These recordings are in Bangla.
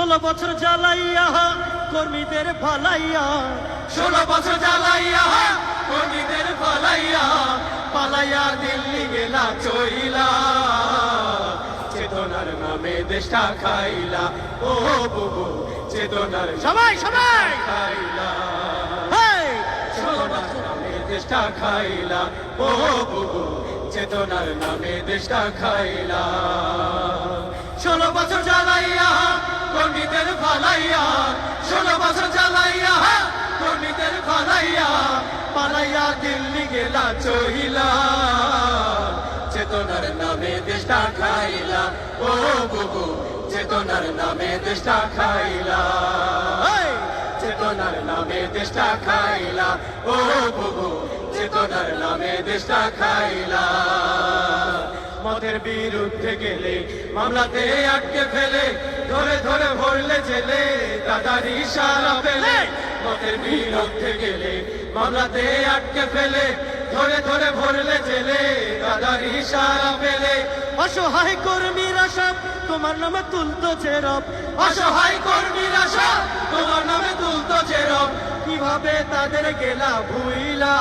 ষোলো বছর জ্বালাইয়া কর্মীদের ভালাইয়া ষোলো বছর জ্বালাইয়া কর্মীদের পালাইয়া পালাইয়া দিল্লি গেলা চইলা চেতনার নামে দেশটা খাইলা ও বুবু চেতনার সবাই সবাই! খাইলা। দেশটা খাইলা ও বুবু চেতনার নামে দেশটা খাইলা। ষোলো বছর জ্বালাইয়া কর্মীদের ফালাইয়া, ষোলো বছর জ্বালাইয়া কর্মীদের ফালাইয়া, পালাইয়া দিল্লি গেলা চহিলা চেতনার নামে দেশটা খাইলা, ও বুবু চেতনার নামে দেশটা খাইলা! চেতনার নামে দেশটা খাইলা, ও বুবু চেতনার নামে দেশটা খাইলা মদের বিরুদ্ধে গেলে, মামলাতে আটকে ফেলে, ধরে ধরে ভরলে জেলে, দাদার ইশারা পেলে। মদের বিরুদ্ধে গেলে, মামলাতে আটকে ফেলে, ধরে ধরে ভরলে জেলে, দাদার ইশারা পেলে। অসহায় কর্মীরা সব তোমার নামে তুলতো চেরব অসহায় কর্মীরা সব তোমার নামে তুলতো চেরব কীভাবে তাদের গেলা ভুইলা?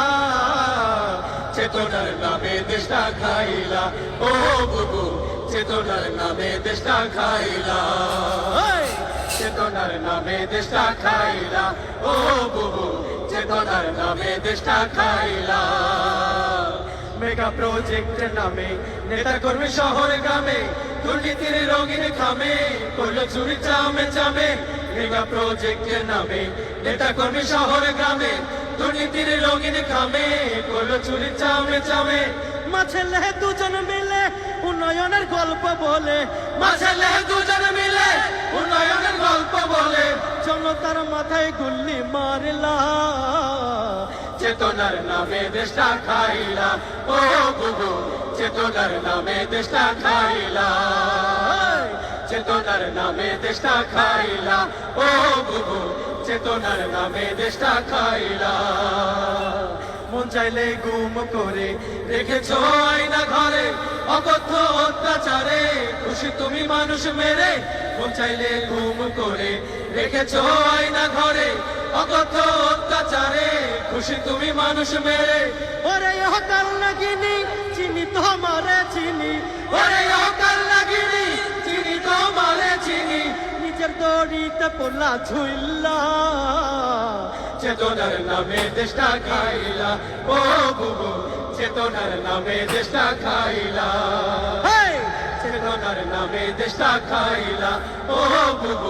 চেতনার নামে দেশটা খাইলা। ও বুবু চেতনার নামে দেশটা খাইলা! চেতনার নামে দেশটা খাইলা। ও বুবু চেতনার নামে দেশটা খাইলা। মেগা প্রজেক্টের নামে। নেতা কর্মী শহর গ্রামে দুর্নীতির রঙিন খামে করল চুরি চামে চামে। মেগা প্রজেক্টের নামে নেতা কর্মী শহর গ্রামে দুর্নীতির রঙিন খামে করল চুরি চামে চামে। মাঝে লেহে দুজন মিলে উন্নয়নের গল্প বলে। মাঝে লেহে দুজন মিলে উন্নয়নের গল্প বলে। জনতার মাথায় গুল্লি মারলা চেতনার নামে দেশটা খাইলা। ও বুবু চেতনার নামে দেশটা খাইলা! চেতনার নামে দেশটা খাইলা। ও চেতনার নামে দেশটা খাইলা। মন চাইলে গুম করে রেখেছ আয়না ঘরে, অকথ্য অত্যাচারে। খুশি তুমি মানুষ মেরে, মন চাইলে গুম করে রেখেছ ঘরে অকথ্য অত্যাচারে খুশি তুমি মানুষ মেরে। ওরে হকাল নাগিনি চিনি তো মারে চিনি। ওরে অকাল লাগিনি চিনি তোমারে চিনি। নিজের দড়িতে পোলা ঝুইল্লা চেতনার নামে দেশটা খাইলা। ও বুবু চেতনার নামে দেশটা খাইলা! চেতনার নামে দেশটা খাইলা। ও বুবু